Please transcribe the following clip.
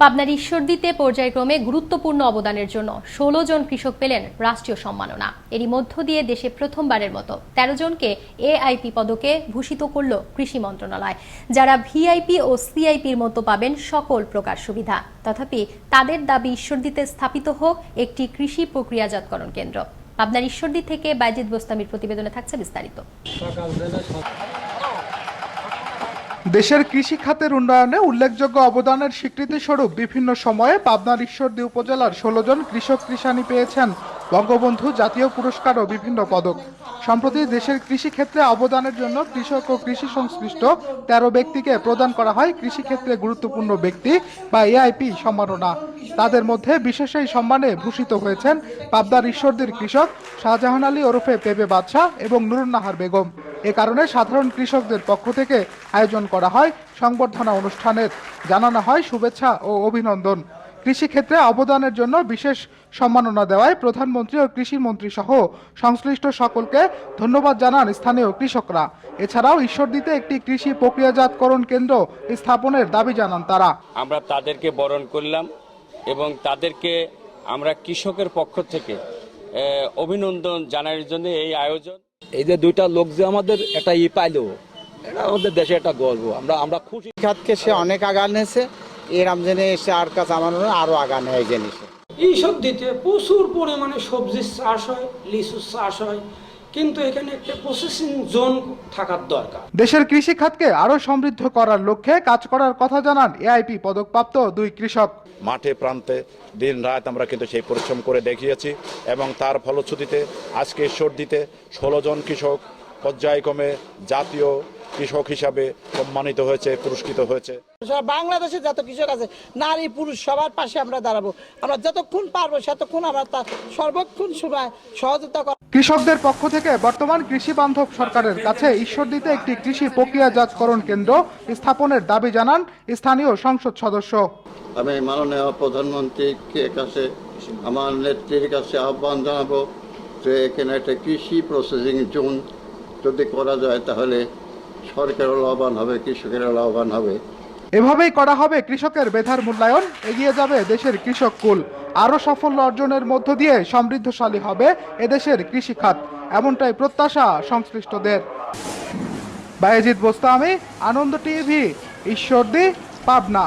পাবনার ঈশ্বরদীতে পর্যায়ক্রমে গুরুত্বপূর্ণ অবদানের জন্য ষোলো জন কৃষক পেলেন রাষ্ট্রীয় সম্মাননা। এরই মধ্য দিয়ে দেশে প্রথমবারের মতো তেরো জনকে এআইপি পদকে ভূষিত করল কৃষি মন্ত্রণালয়। যারা ভিআইপি ও সিআইপির মতো পাবেন সকল প্রকার সুবিধা। তথাপি তাদের দাবি ঈশ্বরদীতে স্থাপিত হোক একটি কৃষি প্রক্রিয়াজাতকরণ কেন্দ্র। পাবনার ঈশ্বরদী থেকে বাইজিদ বোস্তামির প্রতিবেদনে থাকছে বিস্তারিত। দেশের কৃষি খাতের উন্নয়নে উল্লেখযোগ্য অবদানের স্বীকৃতিস্বরূপ বিভিন্ন সময়ে পাবনার ঈশ্বরদী উপজেলার ষোলো জন কৃষক কৃষাণী পেয়েছেন। বঙ্গবন্ধু জাতীয় পুরস্কার ও বিভিন্ন পদক। সম্প্রতি দেশের কৃষি ক্ষেত্রে অবদানের জন্য কৃষক ও কৃষি সংশ্লিষ্ট তেরো ব্যক্তিকে প্রদান করা হয় কৃষিক্ষেত্রে গুরুত্বপূর্ণ ব্যক্তি বা এআইপি সম্মাননা। তাদের মধ্যে বিশেষ এই সম্মানে ভূষিত হয়েছেন পাবদার ঈশ্বরদীর কৃষক শাহজাহান আলী ওরফে পেবে বাদশাহ এবং নুরুন্নাহার বেগম। এ কারণে সাধারণ কৃষকদের পক্ষ থেকে আয়োজন করা হয় সংবর্ধনা অনুষ্ঠানের। জানানো হয় শুভেচ্ছা ও অভিনন্দন। কৃষিক্ষেত্রে অবদানের জন্য বিশেষ সম্মাননা দেওয়ায় প্রধানমন্ত্রী ও কৃষিমন্ত্রী সহ সংশ্লিষ্ট সকলকে ধন্যবাদ জানান স্থানীয় কৃষকরা। এছাড়াও ঈশ্বরদীতে একটি কৃষি প্রক্রিয়াজাতকরণ কেন্দ্র স্থাপনের দাবি জানান তারা। আমরা তাদেরকে বরণ করলাম এবং তাদেরকে আমরা কৃষকের পক্ষ থেকে অভিনন্দন জানার জন্য এই আয়োজন। এই যে দুইটা লোক যে আমাদের এটা ই পাইলো এটা আমাদের দেশে একটা গর্ব। আমরা আমরা খুশি। খাতকে সে অনেক আগা নিয়েছে। এরাম জেনে এসে আর কাছে আমার মনে হয় আরও আগা নেয় জিনিসে এইসব দিতে প্রচুর পরিমাণে সবজির চাষ হয় লিচুর চাষ হয় কিন্তু এখানে একটা প্রসেসিং জোন থাকার দরকার। দেশের কৃষি খাতকে আরও সমৃদ্ধ করার লক্ষ্যে কাজ করার কথা জানান এআইপি পদকপ্রাপ্ত দুই কৃষক। মাঠে প্রান্তে দিন রাত আমরা কিন্তু সেই পরিশ্রম করে দেখিয়েছি এবং তার ফলশ্রুতিতে আজকে সর্দিতে ষোলো জন কৃষক পর্যায়ক্রমে জাতীয় কৃষক হিসাবে সম্মানিত হয়েছে পুরস্কৃত হয়েছে। বাংলাদেশে যত কৃষক আছে নারী পুরুষ সবার পাশে আমরা দাঁড়াবো। আমরা যতক্ষণ পারব ততক্ষণ আমরা তার সর্বক্ষণ সময় সহযোগিতা করার কৃষকদের পক্ষ থেকে বর্তমান কৃষি বান্ধব সরকারের কাছে ঈশ্বরদীতে একটি কৃষি প্রক্রিয়াজাতকরণ কেন্দ্র স্থাপনের দাবি জানান স্থানীয় সংসদ সদস্য। আমি মাননীয় প্রধানমন্ত্রীকে কাছে আমার নেত্রীর কাছে আহ্বান জানাব যে এখানে একটা কৃষি প্রসেসিং জোন যদি করা যায় তাহলে সরকারও লাভবান হবে কৃষকেরও লাভবান হবে। এভাবেই করা হবে কৃষকের বেধার মূল্যায়ন। এগিয়ে যাবে দেশের কৃষক কুল। আরও সাফল্য অর্জনের মধ্য দিয়ে সমৃদ্ধশালী হবে এদেশের কৃষি খাত এমনটাই প্রত্যাশা সংশ্লিষ্টদের। বায়েজিৎ বোস্তামি, আনন্দ টিভি, ঈশ্বরদী, পাবনা।